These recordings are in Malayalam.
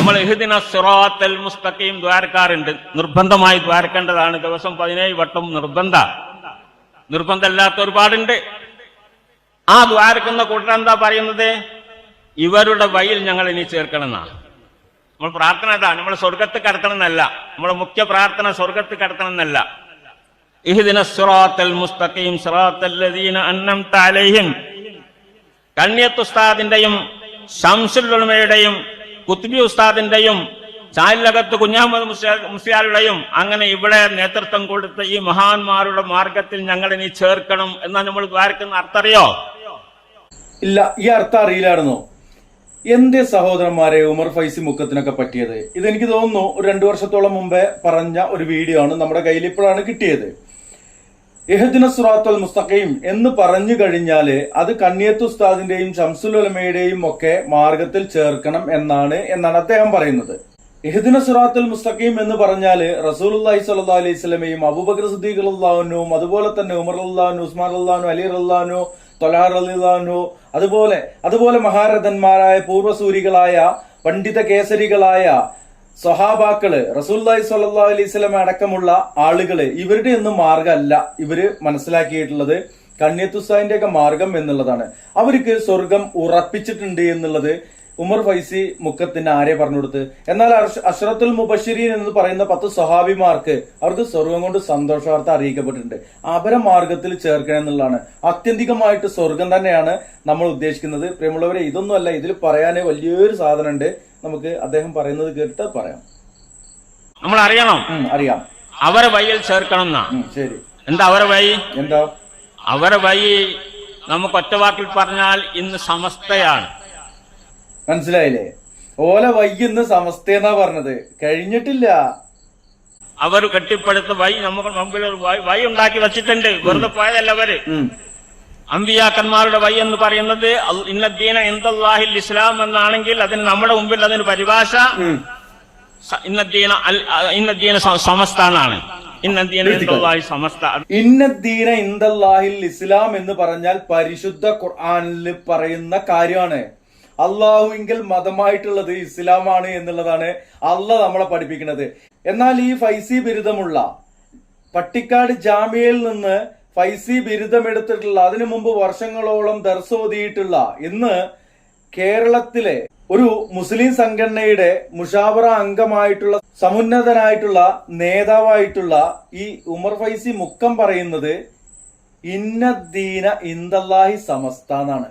നമ്മൾ എഹുദിന സിറാത്തൽ മുസ്തഖീം ദ്വാരക്കാറുണ്ട് നിർബന്ധമായി ദ്വാരക്കേണ്ടതാണ്. ദിവസം പതിനേഴ് വട്ടം നിർബന്ധ. നിർബന്ധമല്ലാത്ത ഒരുപാടുണ്ട്. ആ ദ്വാരക്കുന്ന കൂട്ടർ എന്താ പറയുന്നത്? ഇവരുടെ വയിൽ ഞങ്ങൾ ഇനി ചേർക്കണം എന്നാണ് നമ്മൾ പ്രാർത്ഥന ഇതാ നമ്മൾ സ്വർഗത്ത് കടക്കണം എന്നല്ല നമ്മുടെ മുഖ്യ പ്രാർത്ഥന സ്വർഗത്ത് കടക്കണം എന്നല്ല ഇഹ്ദിന മുസ്തഖീം സിറാത്തൽ ലദീന താലയും അലൈഹിം. കണ്ണിയത്ത് ഉസ്താദിന്റെയും ഷംസുലുമയുടെയും കുത്തുബി ഉസ്താദിന്റെയും ചാലിലകത്ത് കുഞ്ഞാമത് മുസ്ലിയാരുടെയും അങ്ങനെ ഇവിടെ നേതൃത്വം കൊടുത്ത ഈ മഹാന്മാരുടെ മാർഗത്തിൽ ഞങ്ങൾ ഇനി ചേർക്കണം എന്നാ നമ്മൾ ദ്വാരക്കുന്ന അർത്ഥറിയോ ഇല്ല ഈ അർത്ഥം അറിയില്ലായിരുന്നോ. എന്റെ സഹോദരന്മാരെ ഉമർ ഫൈസി മുക്കത്തിനൊക്കെ പറ്റിയത്. ഇതെനിക്ക് തോന്നുന്നു ഒരു രണ്ടു വർഷത്തോളം മുമ്പേ പറഞ്ഞ ഒരു വീഡിയോ ആണ് നമ്മുടെ കയ്യിൽ ഇപ്പോഴാണ് കിട്ടിയത്. എഹദിന സുറാത്തൽ മുസ്തഖീം എന്ന് പറഞ്ഞു കഴിഞ്ഞാൽ അത് കണ്ണിയത്ത് ഉസ്താദിന്റെയും ഷംസുലമയുടെയും ഒക്കെ മാർഗത്തിൽ ചേർക്കണം എന്നാണ് എന്നാണ് അദ്ദേഹം പറയുന്നത്. എഹദിന സുറാത്തുൽ മുസ്തഖീം എന്ന് പറഞ്ഞാൽ റസൂലുള്ളാഹി സല്ലാ അലൈഹി സ്വലമയും അബൂബക്കർ സിദ്ദീഖ് അള്ളാഹുനും അതുപോലെ തന്നെ ഉമർ അള്ളഹാനു ഉസ്മാൻ അള്ളഹാനു അലി അള്ളാഹു തൊലാർ അള്ളാഹു അതുപോലെ അതുപോലെ മഹാരഥന്മാരായ പൂർവസൂരികളായ പണ്ഡിത കേസരികളായ സ്വഹാബാക്കൾ റസൂല്ലായി സല്ലാ അലൈഹി സ്വലം അടക്കമുള്ള ആളുകൾ ഇവരുടെ ഒന്നും മാർഗമല്ല ഇവർ മനസ്സിലാക്കിയിട്ടുള്ളത് കണ്യത്തുസാഹിന്റെ ഒക്കെ മാർഗം എന്നുള്ളതാണ്. അവർക്ക് സ്വർഗം ഉറപ്പിച്ചിട്ടുണ്ട് എന്നുള്ളത് ഉമർ ഫൈസി മുക്കത്തിന് ആരെ പറഞ്ഞു കൊടുത്ത്? എന്നാൽ അഷ്റത്തുൽ മുബഷിരീൻ എന്ന് പറയുന്ന പത്ത് സ്വഹാബിമാർക്ക് അവർക്ക് സ്വർഗം കൊണ്ട് സന്തോഷവാർത്ത അറിയിക്കപ്പെട്ടിട്ടുണ്ട്. അവരെ മാർഗത്തിൽ ചേർക്കണം എന്നുള്ളതാണ്. ആത്യന്തികമായിട്ട് സ്വർഗം തന്നെയാണ് നമ്മൾ ഉദ്ദേശിക്കുന്നത്. പ്രിയമുള്ളവരെ ഇതൊന്നുമല്ല. ഇതിൽ പറയാനേ വലിയൊരു സാധനം ഉണ്ട് നമുക്ക് അദ്ദേഹം പറയുന്നത് കേട്ട് പറയാം. നമ്മൾ അറിയണം അറിയാം. അവരെ വഴിയിൽ ചേർക്കണം എന്നാ. ശരി. എന്താ അവരെ വഴി? എന്താ? അവരെ വഴി നമുക്ക് ഒറ്റവാക്കിൽ പറഞ്ഞാൽ ഇന്ന് സമസ്തയാണ്. മനസ്സിലായില്ലേ? ഓല വൈകുന്ന സമസ്തയെന്നാ പറഞ്ഞത്. കഴിഞ്ഞിട്ടില്ല. അവർ കെട്ടിപ്പടുത്ത് വൈ നമുക്ക് മുമ്പിൽ വൈ ഉണ്ടാക്കി വെച്ചിട്ടുണ്ട്. വെറുതെ പോയതല്ല അവർ. അമ്പിയാക്കന്മാരുടെ വൈ എന്ന് പറയുന്നത് ഇന്നദ്ദീന എന്തല്ലാഹിൽ ഇസ്ലാം എന്നാണെങ്കിൽ അതിന് നമ്മുടെ മുമ്പിൽ അതിന് പരിഭാഷ ഇന്നദ്ദീന ഇന്നദ്ദീന സ- സമസ്ത. എന്നാണ് ഇന്നദ്ദീന ഇന്ദല്ലാഹിൽ ഇസ്ലാം എന്ന് പറഞ്ഞാൽ പരിശുദ്ധ ഖുർആനിൽ പറയുന്ന കാര്യമാണ്. അള്ളാഹുവിങ്കിൽ മതമായിട്ടുള്ളത് ഇസ്ലാമാണ് എന്നുള്ളതാണ് അള്ള നമ്മളെ പഠിപ്പിക്കുന്നത്. എന്നാൽ ഈ ഫൈസി ബിരുദമുള്ള പട്ടിക്കാട് ജാമ്യയിൽ നിന്ന് ഫൈസി ബിരുദമെടുത്തിട്ടുള്ള അതിനു മുമ്പ് വർഷങ്ങളോളം ദർശോതിയിട്ടുള്ള ഇന്ന് കേരളത്തിലെ ഒരു മുസ്ലിം സംഘടനയുടെ മുഷാവറ അംഗമായിട്ടുള്ള സമുന്നതനായിട്ടുള്ള നേതാവായിട്ടുള്ള ഈ ഉമർ ഫൈസി മുക്കം പറയുന്നത് ഇന്നദ്ദീന ഇന്ദല്ലാഹി സമസ്ത എന്നാണ്.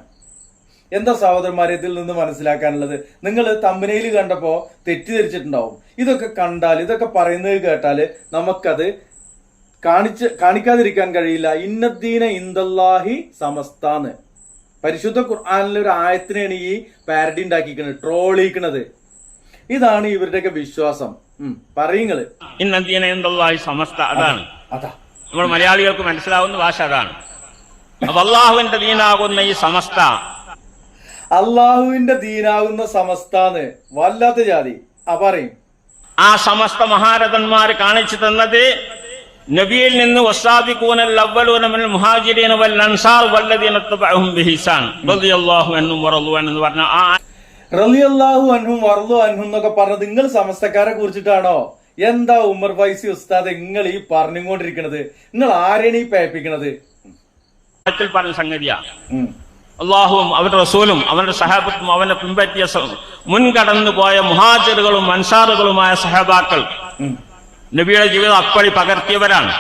എന്താ സഹോദരന്മാരെ ഇതിൽ നിന്ന് മനസ്സിലാക്കാനുള്ളത്? നിങ്ങൾ തമ്പനയിൽ കണ്ടപ്പോൾ തെറ്റിദ്ധരിച്ചിട്ടുണ്ടാവും. ഇതൊക്കെ കണ്ടാൽ ഇതൊക്കെ പറയുന്നത് കേട്ടാൽ നമുക്കത് കാണിച്ച് കാണിക്കാതിരിക്കാൻ കഴിയില്ല. ഇന്നദ്ദീന ഇന്ദല്ലാഹി സമസ്താന്ന്. പരിശുദ്ധ ഖുർആാനിലെ ഒരു ആയത്തിനെയാണ് ഈ പാരഡി ഉണ്ടാക്കിക്കുന്നത് ട്രോളിക്കുന്നത് ഇതാണ് ഇവരുടെയൊക്കെ വിശ്വാസം. പറയുങ്ങൾ. ഇന്നദ്ദീന ഇന്ദല്ലാഹി സമസ്ത അതാണ്. അതാ. നമ്മൾ മലയാളികൾക്ക് മനസ്സിലാവുന്ന ഭാഷ അതാണ്. അപ്പൊ അള്ളാഹുവിന്റെ ദീനാകുന്ന ഈ സമസ്ത അള്ളാഹുവിന്റെ ദീനാകുന്ന സമസ്താന്ന് വല്ലാത്ത ജാതി. ആ പറയും. ആ സമസ്ത മഹാരഥന്മാർ കാണിച്ചു തന്നത് നബിയിൽ നിന്ന് എന്നൊക്കെ പറഞ്ഞത് നിങ്ങൾ സമസ്തക്കാരെ കുറിച്ചിട്ടാണോ? എന്താ ഉമർ ഫൈസി ഉസ്താദ് നിങ്ങൾ ഈ പറഞ്ഞുകൊണ്ടിരിക്കണത്? നിങ്ങൾ ആരെയാണ് ഈ പേപ്പിക്കണത്? പറഞ്ഞ സംഗതിയാ. അള്ളാഹുവും അവരുടെ റസൂലും അവരുടെ സഹാബത്തും അവനെ പിൻപറ്റിയ മുൻകടന്നു പോയ മുഹാജിറുകളും അൻസാറുകളുമായ സഹാബാക്കൾ. നബിയുടെ ജീവിതം അപ്പടി പകർത്തിയവരാണ്.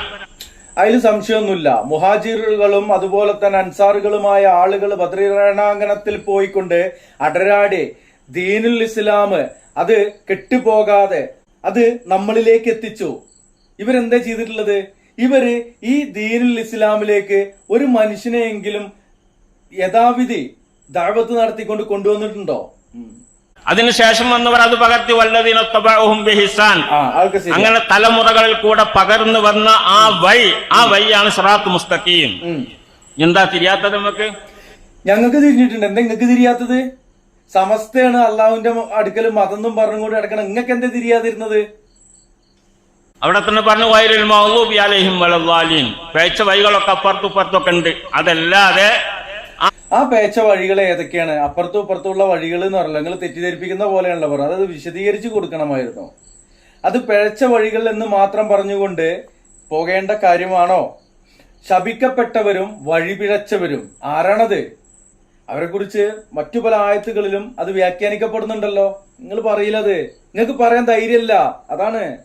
അതിൽ സംശയമൊന്നുമില്ല. മുഹാജിറുകളും അതുപോലെ തന്നെ അൻസാറുകളുമായ ആളുകൾ ബദ്രീരണാങ്കണത്തിൽ പോയിക്കൊണ്ട് അടരാടെ ദീനുൽ ഇസ്ലാം അത് കെട്ടുപോകാതെ അത് നമ്മളിലേക്ക് എത്തിച്ചു. ഇവരെന്താ ചെയ്തിട്ടുള്ളത്? ഇവർ ഈ ദീനുൽ ഇസ്ലാമിലേക്ക് ഒരു മനുഷ്യനെയെങ്കിലും യഥാവിധി ദാഴ്വത്ത് നടത്തിക്കൊണ്ട് കൊണ്ടുവന്നിട്ടുണ്ടോ? അതിനുശേഷം വന്നവർ അത് പകർത്തി വല്ലതീന തബഅഹും ബിഹിസാൻ. അങ്ങനെ തലമുറകളിൽ കൂടെ പകർന്നു വന്ന ആ വഴി ആ വഴിയാണ് സിറാത്ത് മുസ്തഖീം. എന്താ തിരിയാത്തത് നമുക്ക്? ഞങ്ങൾക്ക് തിരിഞ്ഞിട്ടുണ്ട്. എന്താ നിങ്ങൾക്ക് തിരിയാത്തത്? സമസ്തയാണ് അള്ളാഹുവിന്റെ അടുക്കൽ മതന്നും പറഞ്ഞും കൂടി അടക്കണം നിങ്ങൾക്ക് എന്താ തിരിയാതിരുന്നത്? അവിടെ തന്നെ പറഞ്ഞു വയലിൽ മൗലൂബി അലഹിം വലദ്ദാലീൻ പേച്ച വഴികളൊക്കെ അപ്പുറത്തും ഇപ്പുറത്തൊക്കെ ഉണ്ട്. അതല്ലാതെ ആ പേച്ച വഴികൾ ഏതൊക്കെയാണ്? അപ്പുറത്തും ഇപ്പുറത്തുള്ള വഴികൾ എന്ന് പറഞ്ഞാൽ നിങ്ങൾ തെറ്റിദ്ധരിപ്പിക്കുന്ന പോലെയാണല്ലോ പറഞ്ഞത്. അത് വിശദീകരിച്ച് കൊടുക്കണമായിരുന്നു. അത് പിഴച്ച വഴികൾ എന്ന് മാത്രം പറഞ്ഞുകൊണ്ട് പോകേണ്ട കാര്യമാണോ? ശപിക്കപ്പെട്ടവരും വഴിപിഴച്ചവരും ആരാണത്? അവരെക്കുറിച്ച് മറ്റു പല ആയത്തുകളിലും അത് വ്യാഖ്യാനിക്കപ്പെടുന്നുണ്ടല്ലോ. നിങ്ങൾ പറയില്ലത്. നിങ്ങൾക്ക് പറയാൻ ധൈര്യമല്ല. അതാണ്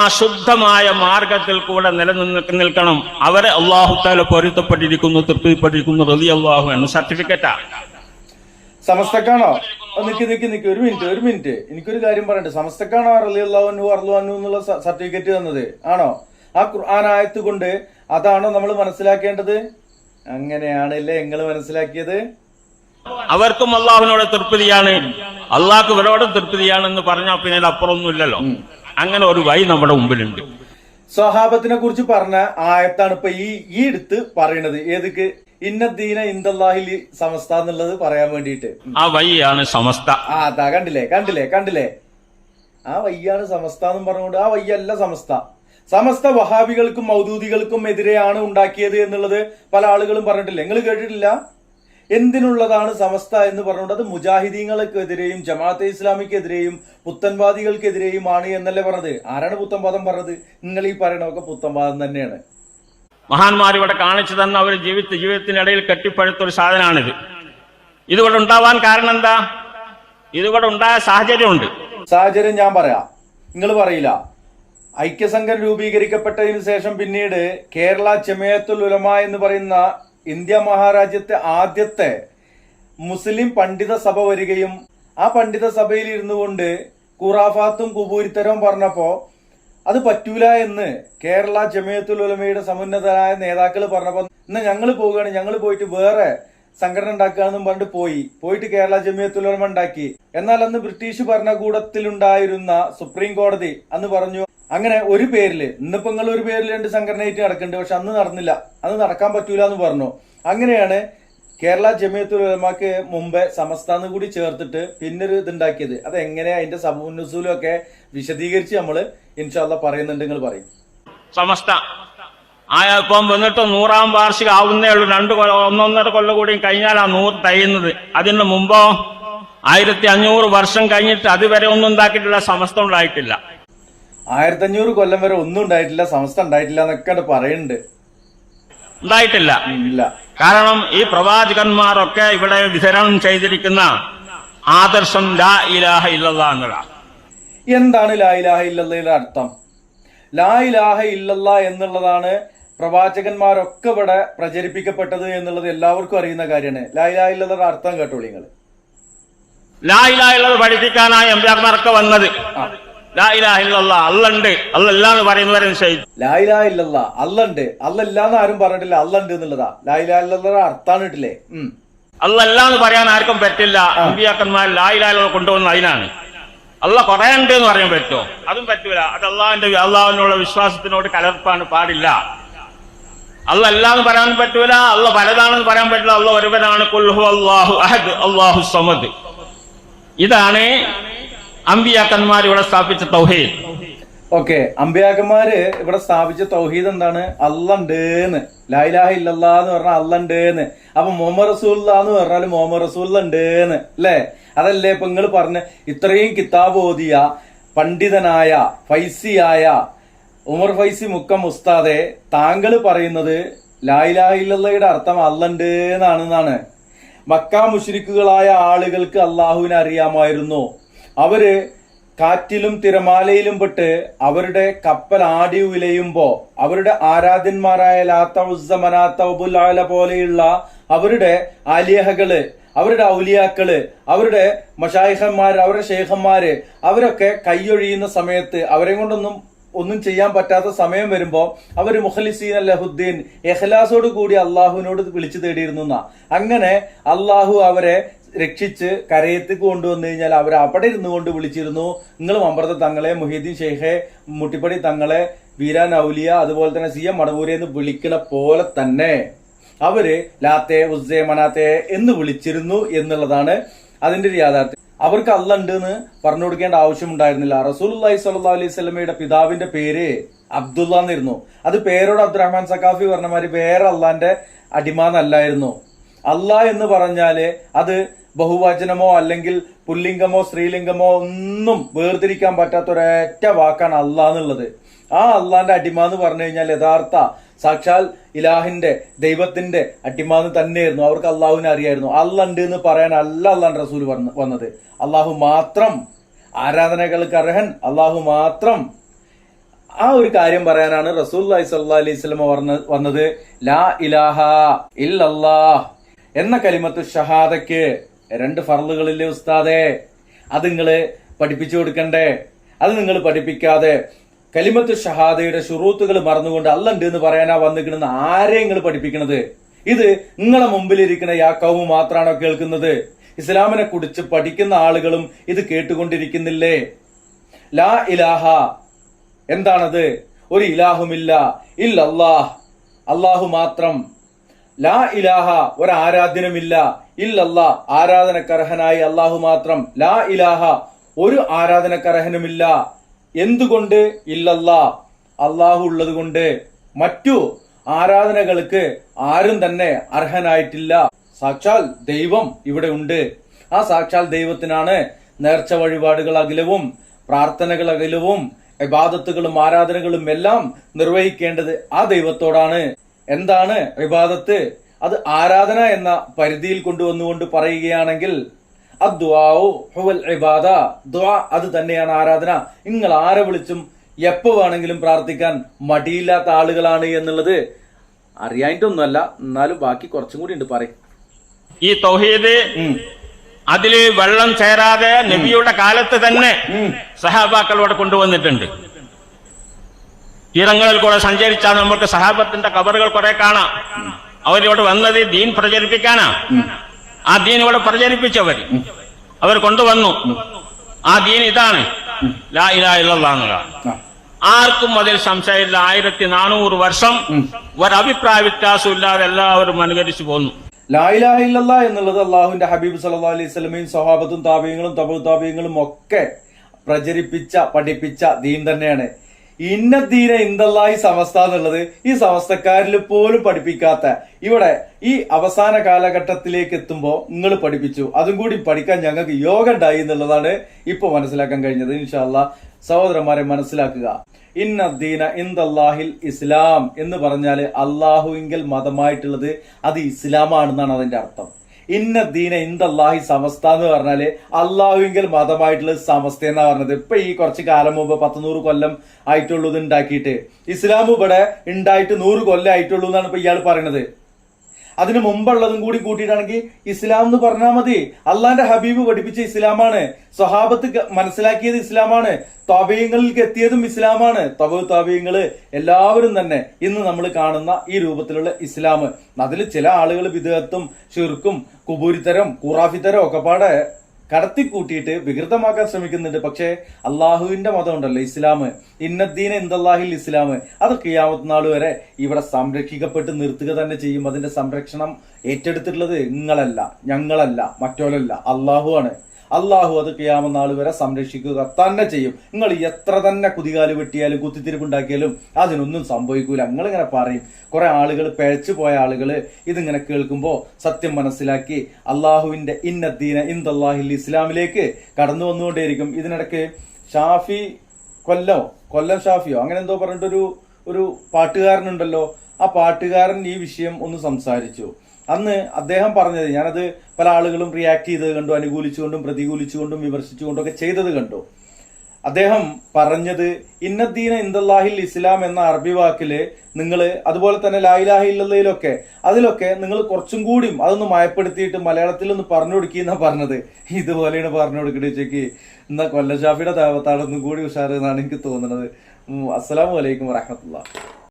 അശുദ്ധമായ മാർഗത്തിൽ കൂടെ നിലനിന്ന് നിൽക്കണം. അവരെ അള്ളാഹുത്താല പൊരുത്തപ്പെട്ടിരിക്കുന്നു തൃപ്തിപ്പെട്ടിരിക്കുന്നു റതി അള്ളാഹു എന്ന സർട്ടിഫിക്കറ്റാ? സമസ്തക്കാണോ? നിക്ക് നിക്ക് നിക്ക്. ഒരു മിനിറ്റ് ഒരു മിനിറ്റ്. എനിക്കൊരു കാര്യം പറയണ്ടേ. സമസ്തക്കാണോ റലി അറലിയല്ലാവു അർലുവാനു എന്നുള്ള സർട്ടിഫിക്കറ്റ് തന്നത്? ആണോ? ആ ഖുർആൻ ആയത്ത് കൊണ്ട് അതാണോ നമ്മൾ മനസ്സിലാക്കേണ്ടത്? അങ്ങനെയാണല്ലേ നിങ്ങൾ മനസ്സിലാക്കിയത്? അവർക്കും അള്ളാഹുവിനോട് തൃപ്തിയാണ്. അള്ളാഹ്ക്ക് ഇവരോട് തൃപ്തിയാണെന്ന് പറഞ്ഞാൽ പിന്നെ അപ്പുറമൊന്നുമില്ലല്ലോ. അങ്ങനെ ഒരു വഴി നമ്മുടെ മുമ്പിലുണ്ട്. സ്വഹാബത്തിനെ കുറിച്ച് പറഞ്ഞ ആയത്താണ് ഇപ്പൊ ഈ ഈ എടുത്ത് പറയണത് ഏതൊക്കെ? ഇന്നദ്ദീന ഇന്ദല്ലാഹിൽ സമസ്ത എന്നുള്ളത് പറയാൻ വേണ്ടിയിട്ട്. ആ വഴിയാണ് സമസ്ത. ആ അതാ കണ്ടില്ലേ കണ്ടില്ലേ കണ്ടില്ലേ? ആ വയ്യാണ് സമസ്ത എന്നും പറഞ്ഞുകൊണ്ട് ആ വയ്യല്ല സമസ്ത. സമസ്ത വഹാബികൾക്കും മൗദൂദികൾക്കും എതിരെയാണ് ഉണ്ടാക്കിയത് എന്നുള്ളത് പല ആളുകളും പറഞ്ഞിട്ടില്ല? നിങ്ങൾ കേട്ടിട്ടില്ല? എന്തിനുള്ളതാണ് സമസ്ത എന്ന് പറഞ്ഞുകൊണ്ട് അത് മുജാഹിദീങ്ങൾക്കെതിരെയും ജമാഅത്തെ ഇസ്ലാമിക്കെതിരെയും പുത്തൻവാദികൾക്കെതിരെയും ആണ് എന്നല്ലേ പറഞ്ഞത്? ആരാണ് പുത്തൻവാദം പറഞ്ഞത്? നിങ്ങൾ ഈ പറയണമൊക്കെ പുത്തൻവാദം തന്നെയാണ്. മഹാന്മാർ ഇവിടെ കാണിച്ചു തന്ന അവർ ജീവിത ജീവിതത്തിനിടയിൽ കെട്ടിപ്പഴുത്ത ഒരു സാധനമാണിത്. ഇതുകൊണ്ട് ഉണ്ടാവാൻ കാരണം എന്താ? ഇതുകൊണ്ട് ഉണ്ടായ സാഹചര്യമുണ്ട്. സാഹചര്യം ഞാൻ പറയാം. നിങ്ങൾ പറയില്ല. ഐക്യസംഘം രൂപീകരിക്കപ്പെട്ടതിന് ശേഷം പിന്നീട് കേരള ജമയത്തുൽ ഉലമ എന്ന് പറയുന്ന ഇന്ത്യ മഹാരാജ്യത്തെ ആദ്യത്തെ മുസ്ലിം പണ്ഡിത സഭ വരികയും ആ പണ്ഡിത സഭയിൽ ഇരുന്നു കൊണ്ട് ഖുറാഫാത്തും കുബൂരിത്തരവും പറഞ്ഞപ്പോ അത് പറ്റൂല എന്ന് കേരള ജമയത്തുൽ ഉലമയുടെ സമുന്നതരായ നേതാക്കൾ പറഞ്ഞപ്പോ ഇന്ന് ഞങ്ങൾ പോവുകയാണ് ഞങ്ങൾ പോയിട്ട് വേറെ സംഘടന ഉണ്ടാക്കുകയാണെന്നും പറഞ്ഞിട്ട് പോയി. പോയിട്ട് കേരള ജമിയത്തുൽ ഉലമ ഉണ്ടാക്കി. എന്നാൽ അന്ന് ബ്രിട്ടീഷ് ഭരണകൂടത്തിലുണ്ടായിരുന്ന സുപ്രീം കോടതി അന്ന് പറഞ്ഞു അങ്ങനെ ഒരു പേരിൽ ഇന്നിപ്പോ നിങ്ങൾ ഒരു പേരിൽ രണ്ട് സംഘടനയായിട്ട് നടക്കുന്നുണ്ട് പക്ഷെ അന്ന് നടന്നില്ല. അന്ന് നടക്കാൻ പറ്റൂല എന്ന് പറഞ്ഞു. അങ്ങനെയാണ് കേരള ജമിയത്തുൽ ഉലമാക്ക് മുമ്പേ സമസ്ഥാന്ന് കൂടി ചേർത്തിട്ട് പിന്നൊരു ഇതുണ്ടാക്കിയത്. അത് എങ്ങനെയാ അതിന്റെ സബുന്നുസൂലും ഒക്കെ വിശദീകരിച്ച് നമ്മൾ ഇൻഷാല്ല പറയുന്നുണ്ട് നിങ്ങൾ പറയും. സമസ്ത ആയ ഇപ്പം വന്നിട്ട് നൂറാം വാർഷികം ആവുന്നേ ഉള്ളൂ രണ്ട് കൊല്ലം ഒന്നൊന്നര കൊല്ലം കൂടി കഴിഞ്ഞാൽ ആ നൂറ് തയ്യുന്നത്. അതിന് മുമ്പോ ആയിരത്തി അഞ്ഞൂറ് വർഷം കഴിഞ്ഞിട്ട് അതുവരെ ഒന്നും ഉണ്ടാക്കിയിട്ടില്ല സമസ്ത ഉണ്ടായിട്ടില്ല. ആയിരത്തി അഞ്ഞൂറ് കൊല്ലം വരെ ഒന്നും ഉണ്ടായിട്ടില്ല സമസ്ത ഉണ്ടായിട്ടില്ല എന്നൊക്കെ പറയുന്നുണ്ട് ഉണ്ടായിട്ടില്ല. ഇല്ല. കാരണം ഈ പ്രവാചകന്മാരൊക്കെ ഇവിടെ വിതരണം ചെയ്തിരിക്കുന്ന ആദർശം ലാ ഇലാഹ ഇല്ലല്ലാ എന്നതാണ് എന്താണ് ലാ ഇലാഹ ഇല്ലല്ലയുടെ അർത്ഥം? ലാ ഇലാഹ ഇല്ലല്ല എന്നുള്ളതാണ് പ്രവാചകന്മാരൊക്കെ ഇവിടെ പ്രചരിപ്പിക്കപ്പെട്ടത് എന്നുള്ളത് എല്ലാവർക്കും അറിയുന്ന കാര്യമാണ്. ലാ ഇലാഹ ഇല്ലല്ലയുടെ അർത്ഥം കേട്ടോളി നിങ്ങൾ ലായിലായുള്ളത് പഠിപ്പിക്കാനായി എംപിയാർമാരൊക്കെ വന്നത്. അല്ലുണ്ട് പറയുന്നവരെ നിശ്ചയിച്ചു അല്ലല്ലാന്ന് ആരും പറഞ്ഞിട്ടില്ല. അല്ലുണ്ട് എന്നുള്ളതാ. ലാ ഇലാഹ ഇല്ലല്ലയുടെ അർത്ഥാണ് ഇട്ടില്ലേ അല്ലല്ലാന്ന് പറയാൻ ആർക്കും പറ്റില്ല. അമ്പിയാക്കന്മാർ ലാ ഇലാഹ ഇല്ലല്ലാഹ് കൊണ്ടുവന്ന അതിനാണ് അല്ല കുറെ ഉണ്ട് എന്ന് പറയാൻ പറ്റുമോ? അതും പറ്റൂല. അത് അള്ളാഹിന്റെ അള്ളാഹിനുള്ള വിശ്വാസത്തിനോട് കലർപ്പാണ് പാടില്ല. അല്ല എന്ന് പറയാൻ പറ്റൂല അല്ല പലതാണെന്ന് പറയാൻ പറ്റില്ല അള്ള ഒരുവനാണ്. അഹദ് ഇതാണ് അമ്പിയാക്കന്മാർ ഇവിടെ സ്ഥാപിച്ച തൗഹീദ്. ഓക്കെ അമ്പിയാക്കന്മാര് ഇവിടെ സ്ഥാപിച്ച തൗഹീദ് എന്താണ്? അല്ലണ്ടേന്ന് ലായിലാഹ ഇല്ലല്ലാന്ന് പറഞ്ഞാൽ അല്ലണ്ടേന്ന് അപ്പൊ മുഹമ്മദ് റസൂല്ലാന്ന് പറഞ്ഞാൽ മുഹമ്മദ് റസൂല്ല ഉണ്ടേന്ന് അല്ലേ? അതല്ലേ ഇപ്പൊ നിങ്ങൾ പറഞ്ഞ ഇത്രയും കിതാബ് ഓതിയ പണ്ഡിതനായ ഫൈസിയായ ഉമർ ഫൈസി മുക്കം ഉസ്താദെ താങ്കൾ പറയുന്നത് ലായിലായില്ലയുടെ അർത്ഥം അല്ലണ്ട് എന്നാണെന്നാണ് മക്ക മുഷിരിക്കുകളായ ആളുകൾക്ക് അള്ളാഹുവിനെ അറിയാമായിരുന്നു. അവർ കാറ്റിലും തിരമാലയിലും പെട്ട് അവരുടെ കപ്പൽ ആടി ഉലയുമ്പോ അവരുടെ ആരാധ്യന്മാരായ ലാത്ത ഉസ്സ മനാത്ത ഉബുൽ ആല പോലെയുള്ള അവരുടെ ആലിയഹകൾ അവരുടെ ഔലിയാക്കൾ അവരുടെ മഷായിഹന്മാര് അവരുടെ ഷേഖന്മാര് അവരൊക്കെ കൈയൊഴിയുന്ന സമയത്ത് അവരെ കൊണ്ടൊന്നും ഒന്നും ചെയ്യാൻ പറ്റാത്ത സമയം വരുമ്പോ അവർ മുഖലിസീൻ അല്ലഹുദ്ദീൻ എഹ്ലാസോട് കൂടി അള്ളാഹുവിനോട് വിളിച്ചു തേടിയിരുന്നു അങ്ങനെ അള്ളാഹു അവരെ രക്ഷിച്ച് കരയത്തേക്ക് കൊണ്ടുവന്നു കഴിഞ്ഞാൽ അവർ അവിടെ ഇരുന്നു കൊണ്ട് വിളിച്ചിരുന്നു. നിങ്ങൾ അമ്പ്രത തങ്ങളെ മുഹീദ്ദീൻ ഷെയ്ഖെ മുട്ടിപ്പടി തങ്ങളെ വീരാൻ ഔലിയ അതുപോലെ തന്നെ സി എം മടവൂരെ എന്ന് വിളിക്കണ പോലെ തന്നെ അവർ ലാത്തെ ഉസ്സേ മനാത്തെ എന്ന് വിളിച്ചിരുന്നു എന്നുള്ളതാണ് അതിന്റെ ഒരു യാഥാർത്ഥ്യം. അവർക്ക് അല്ല ഉണ്ട് എന്ന് പറഞ്ഞു കൊടുക്കേണ്ട ആവശ്യമുണ്ടായിരുന്നില്ല റസൂലുള്ളാഹി സ്വല്ലല്ലാഹു അലൈഹി സ്വലമയുടെ പിതാവിന്റെ പേര് അബ്ദുള്ള എന്നിരുന്നു. അത് പേരോട് അബ്ദുറഹ്മാൻ സഖാഫി പറഞ്ഞ മാതിരി വേറെ അള്ളാന്റെ അടിമാനല്ലായിരുന്നു എന്നല്ലായിരുന്നു എന്ന് പറഞ്ഞാൽ അത് ബഹുവചനമോ അല്ലെങ്കിൽ പുല്ലിംഗമോ സ്ത്രീലിംഗമോ ഒന്നും വേർതിരിക്കാൻ പറ്റാത്ത ഒരൊറ്റ വാക്കാണ് അല്ലാ എന്നുള്ളത്. ആ അള്ളാന്റെ അടിമ എന്ന് പറഞ്ഞു കഴിഞ്ഞാൽ യഥാർത്ഥ സാക്ഷാൽ ഇലാഹിന്റെ ദൈവത്തിന്റെ അട്ടിമാന്ന് തന്നെയായിരുന്നു. അവർക്ക് അള്ളാഹുവിനെ അറിയായിരുന്നു. അല്ലണ്ട് എന്ന് പറയാൻ അല്ല അള്ളാൻ റസൂൽ വന്ന- വന്നത്. അള്ളാഹു മാത്രം ആരാധനകൾക്ക് അർഹൻ അള്ളാഹു മാത്രം. ആ ഒരു കാര്യം പറയാനാണ് റസൂൽ സല്ലാ അലൈഹി സ്വലമ വന്നത്. ലാ ഇലാഹ ഇല്ലല്ലാ എന്ന കലിമത്ത് ഷഹാദക്ക് രണ്ട് ഫറലുകളില്ലേ ഉസ്താദേ? അത് നിങ്ങൾ പഠിപ്പിച്ചു കൊടുക്കണ്ടേ? അത് നിങ്ങൾ പഠിപ്പിക്കാതെ കലിമത്ത് ഷഹാദയുടെ ഷുറൂത്തുകൾ മറന്നുകൊണ്ട് അല്ലണ്ട് എന്ന് പറയാനാ വന്നിരിക്കണെന്ന് ആരെ നിങ്ങൾ പഠിപ്പിക്കണത്? ഇത് നിങ്ങളെ മുമ്പിലിരിക്കുന്ന യാക്കവും മാത്രമാണോ കേൾക്കുന്നത്? ഇസ്ലാമിനെ കുറിച്ച് പഠിക്കുന്ന ആളുകളും ഇത് കേട്ടുകൊണ്ടിരിക്കുന്നില്ലേ? ലാ ഇലാഹ. എന്താണത്? ഒരു ഇലാഹുമില്ല. ഇല്ല അള്ളാഹ് അള്ളാഹു മാത്രം. ലാ ഇലാഹ. ഒരു ആരാധ്യനുമില്ല ഇല്ലല്ലാ ആരാധനക്കർഹനായി അള്ളാഹു മാത്രം. ലാ ഇലാഹ. ഒരു ആരാധനക്കർഹനുമില്ല. എന്തുകൊണ്ട് ഇല്ലല്ലാ? അള്ളാഹു ഉള്ളത് കൊണ്ട് മറ്റു ആരാധനകൾക്ക് ആരും തന്നെ അർഹനായിട്ടില്ല. സാക്ഷാൽ ദൈവം ഇവിടെ ഉണ്ട്. ആ സാക്ഷാൽ ദൈവത്തിനാണ് നേർച്ച വഴിപാടുകൾ അഖിലവും പ്രാർത്ഥനകൾ അഖിലവും ഇബാദത്തുകളും ആരാധനകളും എല്ലാം നിർവഹിക്കേണ്ടത് ആ ദൈവത്തോടാണ്. എന്താണ് ഇബാദത്ത്? അത് ആരാധന എന്ന പരിധിയിൽ കൊണ്ടുവന്നുകൊണ്ട് പറയുകയാണെങ്കിൽ അദ്വാവു ഹുവൽ ഇബാദ. ദ്വാ അത് തന്നെയാണ് ആരാധന. നിങ്ങൾ ആരെ വിളിച്ചും എപ്പോ വേണമെങ്കിലും പ്രാർത്ഥിക്കാൻ മടിയില്ലാത്ത ആളുകളാണ് എന്നുള്ളത് അറിയായിട്ടൊന്നുമല്ല എന്നാലും ബാക്കി കുറച്ചും കൂടി ഉണ്ട് പറയും. ഈ തൗഹീദ്. അതിൽ വെള്ളം ചേരാതെ നബിയുടെ കാലത്ത് തന്നെ. സഹാബാക്കളോട് കൊണ്ടുവന്നിട്ടുണ്ട്. തീരങ്ങളിൽ കൂടെ സഞ്ചരിച്ചാൽ നമുക്ക് സഹാബത്തിന്റെ കബറുകൾ കുറെ കാണാം. അവരിവിടെ വന്നത് ദീൻ പ്രചരിപ്പിക്കാനാ. ആ ദീൻ ഇവിടെ പ്രചരിപ്പിച്ചവർ. അവർ കൊണ്ടുവന്നു. ആ ദീൻ ഇതാണ്. ലാ ആർക്കും അതിൽ സംശയമില്ല. ആയിരത്തി നാനൂറ് വർഷം ഒരഭിപ്രായ വ്യത്യാസം ഇല്ലാതെ എല്ലാവരും അനുകരിച്ചു പോന്നു. ലായിലാഹില്ല എന്നുള്ളത് അള്ളാഹുവിന്റെ ഹബീബ് സല്ലാ അലൈഹി സ്വലമയും സ്വഹാബത്തും താപീയങ്ങളും തബു താപീയങ്ങളും ഒക്കെ പ്രചരിപ്പിച്ച പഠിപ്പിച്ച ദീൻ തന്നെയാണ്. ഇന്ന ദീന ഇന്ദല്ലാഹി സമസ്ത എന്നുള്ളത് ഈ സമസ്തക്കാരിൽ പോലും പഠിപ്പിക്കാത്ത. ഇവിടെ ഈ അവസാന കാലഘട്ടത്തിലേക്ക് എത്തുമ്പോൾ നിങ്ങൾ പഠിപ്പിച്ചു. അതും കൂടി പഠിക്കാൻ ഞങ്ങൾക്ക് യോഗ ഉണ്ടായി എന്നുള്ളതാണ് ഇപ്പൊ മനസ്സിലാക്കാൻ കഴിഞ്ഞത്. ഇൻഷാല്ല സഹോദരന്മാരെ മനസ്സിലാക്കുക. ഇന്ന ദീന ഇന്ദല്ലാഹിൽ ഇസ്ലാം എന്ന് പറഞ്ഞാൽ അള്ളാഹുവിങ്കൽ മതമായിട്ടുള്ളത് അത് ഇസ്ലാമാണെന്നാണ് അതിന്റെ അർത്ഥം. ഇന്ന ദീന ഇന്ദല്ലാഹി സമസ്ത എന്ന് പറഞ്ഞാൽ അള്ളാഹുവിങ്കൽ മതമായിട്ടുള്ള സമസ്ത എന്നാ പറഞ്ഞത്. ഇപ്പൊ ഈ കുറച്ച് കാലം മുമ്പ് പത്ത് നൂറ് കൊല്ലം ആയിട്ടുള്ളത് ഉണ്ടാക്കിയിട്ട്. ഇസ്ലാം ഇവിടെ ഉണ്ടായിട്ട് നൂറ് കൊല്ലം ആയിട്ടുള്ളൂ എന്നാണ് ഇപ്പൊ ഇയാൾ പറയണത്. അതിന് മുമ്പുള്ളതും കൂടി കൂട്ടിയിട്ടാണെങ്കിൽ ഇസ്ലാം എന്ന് പറഞ്ഞാൽ മതി. അള്ളാന്റെ ഹബീബ് പഠിപ്പിച്ച ഇസ്ലാമാണ്. സ്വഹാബത്ത് മനസ്സിലാക്കിയത് ഇസ്ലാമാണ്. തവയങ്ങളിലേക്ക് എത്തിയതും ഇസ്ലാമാണ്. തവ തവയങ്ങൾ എല്ലാവരും തന്നെ ഇന്ന് നമ്മൾ കാണുന്ന ഈ രൂപത്തിലുള്ള ഇസ്ലാം. അതിൽ ചില ആളുകൾ വിദേഹത്തും ഷിർക്കും കുബൂരിത്തരം കുറാഫിത്തരം ഒക്കെ പാടെ കടത്തിക്കൂട്ടിയിട്ട് വികൃതമാക്കാൻ ശ്രമിക്കുന്നുണ്ട്. പക്ഷേ അള്ളാഹുവിന്റെ മതം ഉണ്ടല്ലോ ഇസ്ലാം ഇന്നദ്ദീൻ ഇന്ദല്ലാഹിൽ ഇസ്ലാം അത് കിയാമത്ത് നാൾ വരെ ഇവിടെ സംരക്ഷിക്കപ്പെട്ട് നിർത്തുക തന്നെ ചെയ്യും. അതിന്റെ സംരക്ഷണം ഏറ്റെടുത്തിട്ടുള്ളത് നിങ്ങളല്ല ഞങ്ങളല്ല മറ്റോലല്ല അള്ളാഹു ആണ് അള്ളാഹു അത് കിയാമനാൾ വരെ സംരക്ഷിക്കുക തന്നെ ചെയ്യും. നിങ്ങൾ എത്ര തന്നെ കുതികാൽ വെട്ടിയാലും കുത്തിത്തിരിപ്പുണ്ടാക്കിയാലും അതിനൊന്നും സംഭവിക്കൂല. നിങ്ങൾ ഇങ്ങനെ പറയും. കുറെ ആളുകൾ പിഴച്ചു പോയ ആളുകൾ ഇതിങ്ങനെ കേൾക്കുമ്പോൾ സത്യം മനസ്സിലാക്കി അള്ളാഹുവിന്റെ ഇന്നദ്ദീന ഇന്ദല്ലാഹിൽ ഇസ്ലാമിലേക്ക് കടന്നു വന്നുകൊണ്ടേയിരിക്കും. ഇതിനിടയ്ക്ക് ഷാഫി കൊല്ലോ കൊല്ലം ഷാഫിയോ? അങ്ങനെ എന്തോ പറഞ്ഞിട്ടൊരു ഒരു പാട്ടുകാരനുണ്ടല്ലോ. ആ പാട്ടുകാരൻ ഈ വിഷയം ഒന്ന് സംസാരിച്ചു. അന്ന് അദ്ദേഹം പറഞ്ഞത് ഞാനത് പല ആളുകളും റിയാക്ട് ചെയ്തത് കണ്ടു അനുകൂലിച്ചുകൊണ്ടും പ്രതികൂലിച്ചുകൊണ്ടും വിമർശിച്ചുകൊണ്ടും ഒക്കെ ചെയ്തത് കണ്ടു. അദ്ദേഹം പറഞ്ഞത് ഇന്നദ്ദീന ഇന്ദല്ലാഹിൽ ഇസ്ലാം എന്ന അറബി വാക്കിൽ നിങ്ങൾ അതുപോലെ തന്നെ ലായിലാഹി ഇല്ലയിലൊക്കെ അതിലൊക്കെ നിങ്ങൾ കുറച്ചും കൂടിയും അതൊന്ന് മയപ്പെടുത്തിയിട്ട് മലയാളത്തിൽ ഒന്ന് പറഞ്ഞു കൊടുക്കുന്ന പറഞ്ഞത്. ഇതുപോലെയാണ് പറഞ്ഞു കൊടുക്കേണ്ട ചേക്ക് എന്നാ കൊല്ലം ഷാഫിയുടെ ദേവത്താടൊന്നും കൂടി ഉഷാറ് എന്നാണ് എനിക്ക് തോന്നുന്നത് അസ്സലാമലൈക്കും വറഹമത്തുള്ള